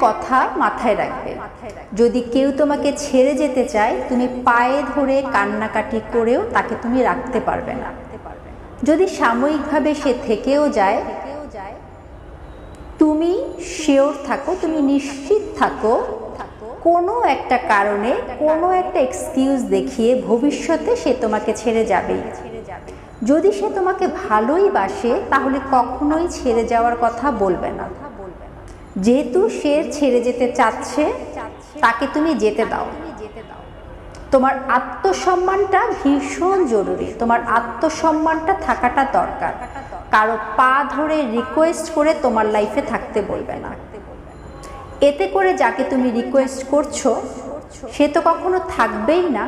কথা মাথায় রাখবে। যদি কেউ তোমাকে ছেড়ে যেতে চায়, তুমি পায়ে ধরে কান্নাকাটি করেও তাকে তুমি রাখতে পারবে না। যদি সাময়িকভাবে সে থেকেও যায়, তুমি শিওর থাকো, তুমি নিশ্চিত থাকো, কোনো একটা কারণে, কোনো একটা এক্সকিউজ দেখিয়ে ভবিষ্যতে সে তোমাকে ছেড়ে যাবেই। যদি সে তোমাকে ভালোই বাসে, তাহলে কখনোই ছেড়ে যাওয়ার কথা বলবে না। যেহেতু সে ছেড়ে যেতে চাচ্ছে, তাকে তুমি যেতে দাও। তোমার আত্মসম্মানটা ভীষণ জরুরি। তোমার আত্মসম্মানটা থাকাটা দরকার। কারও পা ধরে রিকোয়েস্ট করে তোমার লাইফে থাকতে বলবে না। এতে করে যাকে তুমি রিকোয়েস্ট করছ, সে তো কখনো থাকবেই না।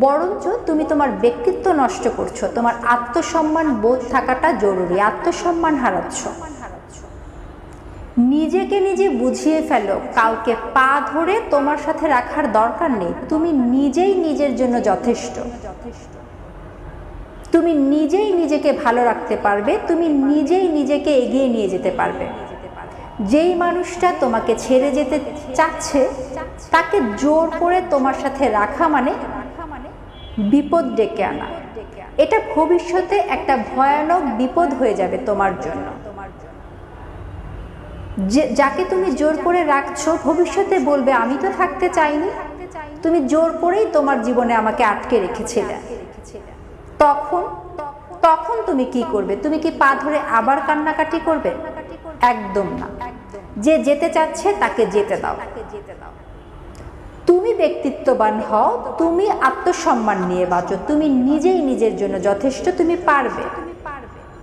বরঞ্চ তুমি তোমার ব্যক্তিত্ব নষ্ট করছ। তোমার আত্মসম্মান বোধ থাকাটা জরুরি। আত্মসম্মান হারাচ্ছ। নিজেকে নিজে বুঝিয়ে ফেলো, কাউকে পা ধরে তোমার সাথে রাখার দরকার নেই। তুমি নিজেই নিজের জন্য যথেষ্ট। তুমি নিজেই নিজেকে ভালো রাখতে পারবে, তুমি নিজেই নিজেকে এগিয়ে নিয়ে যেতে পারবে। যেই মানুষটা তোমাকে ছেড়ে যেতে চাচ্ছে, তাকে জোর করে তোমার সাথে রাখা মানে বিপদ ডেকে আনা। এটা ভবিষ্যতে একটা ভয়ানক বিপদ হয়ে যাবে তোমার জন্য। যে যাকে তুমি জোর করে রাখছো, ভবিষ্যতে বলবে, আমি তো থাকতে চাইনি। তুমি জোর করেই তোমার জীবনে আমাকে আটকে রেখেছিলে। তখন তখন তুমি কি করবে? তুমি কি পা ধরে আবার কান্নাকাটি করবে? একদম না। যে যেতে চাচ্ছে, তাকে যেতে দাও। তুমি ব্যক্তিত্ববান হও, তুমি আত্মসম্মান নিয়ে বাঁচো। তুমি নিজেই নিজের জন্য যথেষ্ট তুমি পারবে।